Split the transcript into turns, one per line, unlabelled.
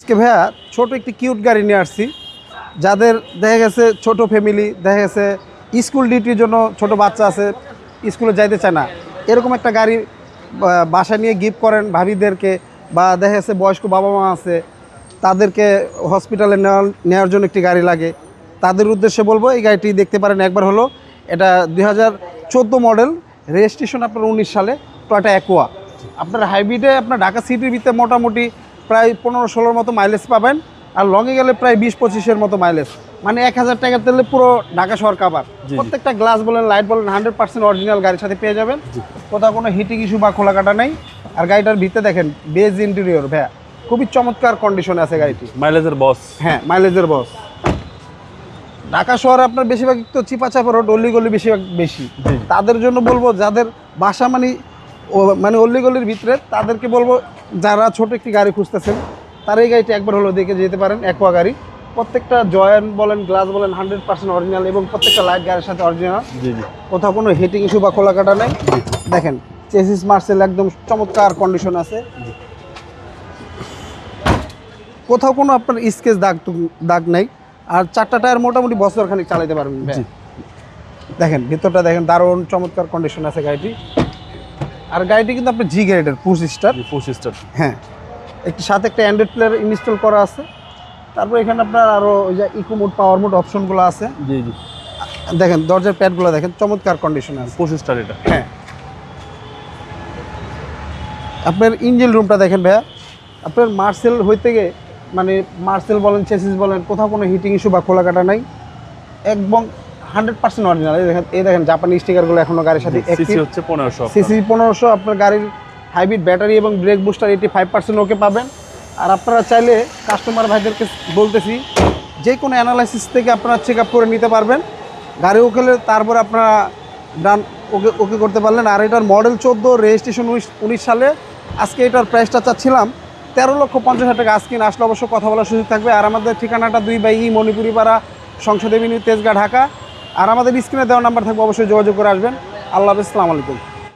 আজকে ভাইয়া ছোট একটি কিউট গাড়ি নিয়ে আসছি। যাদের দেখা গেছে ছোট ফ্যামিলি দেখা গেছে স্কুল ডিউটির জন্য ছোট বাচ্চা আছে স্কুলে যাইতে চায় না। এরকম একটা গাড়ি বাসা নিয়ে গিফট করেন ভাবিদেরকে বা দেখা গেছে বয়স্ক বাবা মা আছে, তাদেরকে হসপিটালে নেওয়ার নেওয়ার জন্য একটি গাড়ি লাগে। তাদের উদ্দেশ্যে বলব, এই গাড়িটি দেখতে পারেন একবার হলো। এটা দুই হাজার চোদ্দ মডেল রেজিস্ট্রেশন আপনার উনিশ সালে টয়টা অ্যাকোয়া আপনার হাইব্রিডে আপনার ঢাকা সিটির ভিতরে মোটামুটি প্রায় পনেরো ষোলোর মতো মাইলেজ পাবেন। আর লংয়ে গেলে প্রায় বিশ পঁচিশের মতো মাইলেজ মানে এক হাজার টাকার তেলে পুরো ঢাকা শহর কাবার প্রত্যেকটা গ্লাস বলেন লাইট বলেন হান্ড্রেড পার্সেন্ট অরিজিনাল গাড়ির সাথে পেয়ে যাবেন। কোথাও কোনো হিটিং ইস্যু বা খোলা কাটা নেই। আর গাড়িটার ভিতরে দেখেন বেজ ইন্টেরিয়র ভ্যা খুবই চমৎকার কন্ডিশনে আছে গাড়িটি।
মাইলেজের বস
হ্যাঁ মাইলেজের বস ঢাকা শহরে আপনার বেশিরভাগ তো চিপা চাপা রোড অল্লি গলি বেশিরভাগ বেশি। তাদের জন্য বলব যাদের বাসা মানে মানে অল্লি গলির ভিতরে তাদেরকে বলব যারা ছোট একটি গাড়ি খুঁজতেছেন তার এই গাড়িটি একবার হলো দেখে যেতে পারেন একোয়া গাড়ি। প্রত্যেকটা জয়েন বলেন গ্লাস বলেন হান্ড্রেড পার্সেন্ট অরিজিনাল এবং প্রত্যেকটা লাইট গাড়ির সাথে অরিজিনাল কোথাও কোনো হিটিং ইস্যু বা খোলা কাটা নেই দেখেন চেসিস মার্সেল একদম চমৎকার কন্ডিশন আছে। কোথাও কোনো আপনার স্কেচ দাগ দাগ নেই। আর চারটা টায়ার মোটামুটি বছর খানিক চালাতে পারবেন। দেখেন ভিতরটা দেখেন দারুণ চমৎকার কন্ডিশন আছে গাড়িটি। আর গাড়িটি কিন্তু আপনার জি গ্রেডের পুশ স্টার
জি পঁচিশ স্টার
হ্যাঁ। একটি সাথে একটা অ্যান্ড্রয়েড প্লেয়ার ইনস্টল করা আছে। তারপর এখানে আপনার আরও ওই যে ইকো মোড পাওয়ার মোড অপশনগুলো আছে।
জি জি।
দেখেন দরজার প্যাডগুলো দেখেন চমৎকার কন্ডিশনে আছে।
পঁচিশ স্টার এটা।
হ্যাঁ। আপনার ইঞ্জিন রুমটা দেখেন ভাইয়া। আপনার মার্সেল হইতে গিয়ে মানে মার্সেল বলেন চেসিস বলেন কোথাও কোনো হিটিং ইস্যু বা খোলা কাটা নাই। একদম হান্ড্রেড পার্সেন্ট অরিজিনাল। এই দেখেন এই দেখেন জাপানি স্টিকারগুলো এখনও গাড়ির সাথে
সিসি হচ্ছে পনেরোশো
সিসি পনেরোশো আপনার গাড়ির হাইব্রিড ব্যাটারি এবং brake booster eighty five percent okay পাবেন। আর আপনারা চাইলে কাস্টমার ভাইদেরকে বলতেছি যে কোনো অ্যানালাইসিস থেকে আপনারা চেক আপ করে নিতে পারবেন। গাড়ি ওকেলে তারপরে আপনারা ডান ওকে ওকে করতে পারলেন। আর এটার মডেল চোদ্দ রেজিস্ট্রেশন উনিশ উনিশ সালে। আজকে এটার প্রাইসটা চাচ্ছিলাম তেরো লক্ষ পঞ্চাশ হাজার টাকা। আজকে আসলে অবশ্য কথা বলার সুযোগ থাকবে। আর আমাদের ঠিকানাটা দুই বাই ই মণিপুরি পাড়া সংসদ এভিনিউ তেজগাঁ ঢাকা। আর আমাদের স্ক্রিনে দেওয়া নাম্বার থাকবে অবশ্যই যোগাযোগ করে আসবেন। আল্লাহ হাফিজ আলাইকুম।